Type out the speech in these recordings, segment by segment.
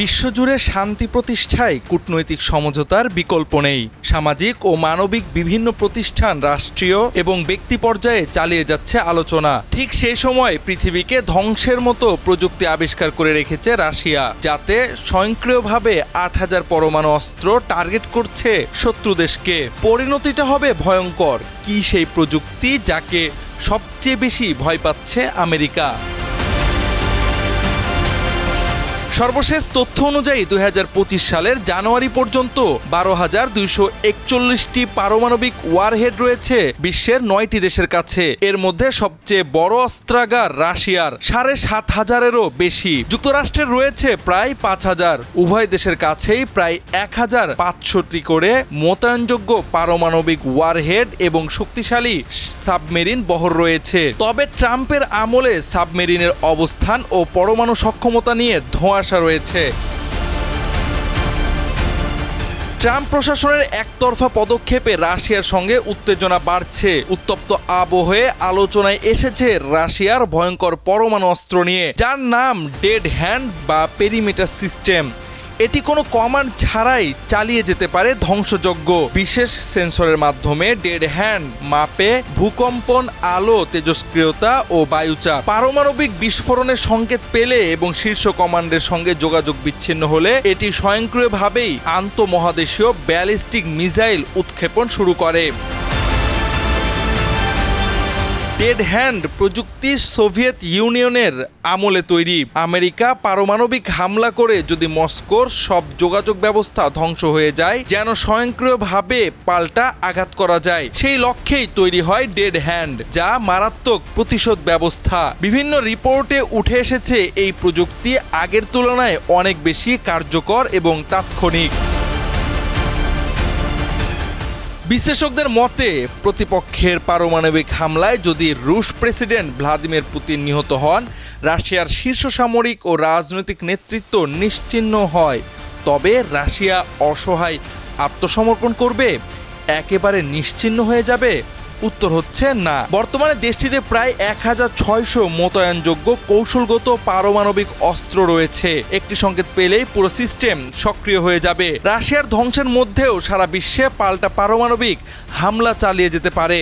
বিশ্বজুড়ে শান্তি প্রতিষ্ঠায় কূটনৈতিক সমঝোতার বিকল্প নেই। সামাজিক ও মানবিক বিভিন্ন প্রতিষ্ঠান রাষ্ট্রীয় এবং ব্যক্তি পর্যায়ে চালিয়ে যাচ্ছে আলোচনা। ঠিক সেই সময় পৃথিবীকে ধ্বংসের মতো প্রযুক্তি আবিষ্কার করে রেখেছে রাশিয়া, যাতে স্বয়ংক্রিয়ভাবে আট হাজার পরমাণু অস্ত্র টার্গেট করছে শত্রু দেশকে। পরিণতিটা হবে ভয়ঙ্কর। কি সেই প্রযুক্তি যাকে সবচেয়ে বেশি ভয় পাচ্ছে আমেরিকা? সর্বশেষ তথ্য অনুযায়ী দুই হাজার পঁচিশ সালের জানুয়ারি পর্যন্ত বারো হাজার দুইশো একচল্লিশটি পারমাণবিক ওয়ারহেড রয়েছে বিশ্বের নয়টি দেশের কাছে। এর মধ্যে সবচেয়ে বড় অস্ত্রাগার রাশিয়ার, সাড়ে সাত হাজারেরও বেশি। যুক্তরাষ্ট্রের রয়েছে প্রায় পাঁচ হাজার। উভয় দেশের কাছেই প্রায় এক হাজার পাঁচশোটি করে মোতায়েনযোগ্য পারমাণবিক ওয়ারহেড এবং শক্তিশালী সাবমেরিন বহর রয়েছে। তবে ট্রাম্পের আমলে সাবমেরিনের অবস্থান ও পরমাণু সক্ষমতা নিয়ে ধোঁয়াশা রয়েছে। ট্রাম্প প্রশাসনের একতরফা পদক্ষেপে রাশিয়ার সঙ্গে উত্তেজনা বাড়ছে। উত্তপ্ত আবহে আলোচনায় এসেছে রাশিয়ার ভয়ঙ্কর পরমাণু অস্ত্র নিয়ে, যার নাম ডেড হ্যান্ড বা পেরিমিটার সিস্টেম। এটি কোনো কমান্ড ছাড়াই চালিয়ে যেতে পারে ধ্বংসযজ্ঞ। বিশেষ সেন্সরের মাধ্যমে ডেড হ্যান্ড, মাপে, ভূকম্পন, আলো, তেজস্ক্রিয়তা ও বায়ুচাপ। পারমাণবিক বিস্ফোরণের সংকেত পেলে এবং শীর্ষ কমান্ডের সঙ্গে যোগাযোগ বিচ্ছিন্ন হলে এটি স্বয়ংক্রিয়ভাবেই আন্তঃমহাদেশীয় ব্যালিস্টিক মিসাইল উৎক্ষেপণ শুরু করে। ডেড হ্যান্ড প্রযুক্তি সোভিয়েত ইউনিয়নের আমলে তৈরি। আমেরিকা পারমাণবিক হামলা করে যদি মস্কোর সব যোগাযোগ ব্যবস্থা ধ্বংস হয়ে যায়, যেন স্বয়ংক্রিয়ভাবে পাল্টা আঘাত করা যায়। সেই লক্ষ্যেই তৈরি হয় ডেড হ্যান্ড, যা মারাত্মক প্রতিশোধ ব্যবস্থা। বিভিন্ন রিপোর্টে উঠে এসেছে, এই প্রযুক্তি আগের তুলনায় অনেক বেশি কার্যকর এবং তাৎক্ষণিক। বিশ্লেষকদের মতে, প্রতিপক্ষের পারমাণবিক হামলায় যদি রুশ প্রেসিডেন্ট ভ্লাদিমির পুতিন নিহত হন, রাশিয়ার শীর্ষ সামরিক ও রাজনৈতিক নেতৃত্ব নিশ্চিহ্ন হয়। তবে রাশিয়া অসহায় আত্মসমর্পণ করবে, একেবারে নিশ্চিহ্ন হয়ে যাবে। উত্তর হচ্ছে না। বর্তমানে দেশটিতে প্রায় এক হাজার ছয়শো মোতায়েনযোগ্য কৌশলগত পারমাণবিক অস্ত্র রয়েছে। একটি সংকেত পেলেই পুরো সিস্টেম সক্রিয় হয়ে যাবে। রাশিয়ার ধ্বংসের মধ্যেও সারা বিশ্বে পাল্টা পারমাণবিক হামলা চালিয়ে যেতে পারে।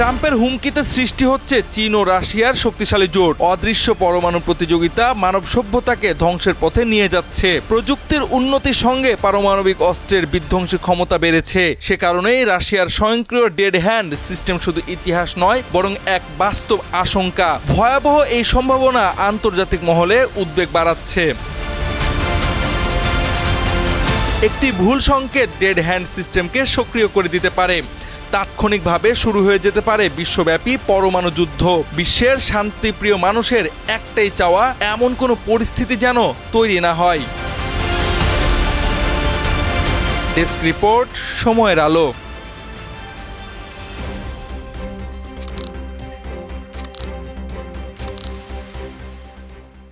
ট্রাম্পের হুমকিতে সৃষ্টি হচ্ছে চীন ও রাশিয়ার শক্তিশালী জোট। অদৃশ্য পরমাণু প্রতিযোগিতা মানব সভ্যতাকে ধ্বংসের পথে নিয়ে যাচ্ছে। প্রযুক্তির উন্নতির সঙ্গে পারমাণবিক অস্ত্রের বিধ্বংসী ক্ষমতা বেড়েছে। সে কারণেই রাশিয়ার স্বয়ংক্রিয় ডেড হ্যান্ড সিস্টেম শুধু ইতিহাস নয়, বরং এক বাস্তব আশঙ্কা। ভয়াবহ এই সম্ভাবনা আন্তর্জাতিক মহলে উদ্বেগ বাড়াচ্ছে। একটি ভুল সংকেত ডেড হ্যান্ড সিস্টেমকে সক্রিয় করে দিতে পারে। তাৎক্ষণিকভাবে শুরু হয়ে যেতে পারে বিশ্বব্যাপী পরমাণু যুদ্ধ। বিশ্বের শান্তিপ্রিয় মানুষের একটাই চাওয়া, এমন কোনো পরিস্থিতি যেন তৈরি না হয়। ডেস্ক রিপোর্ট, সময়ের আলো।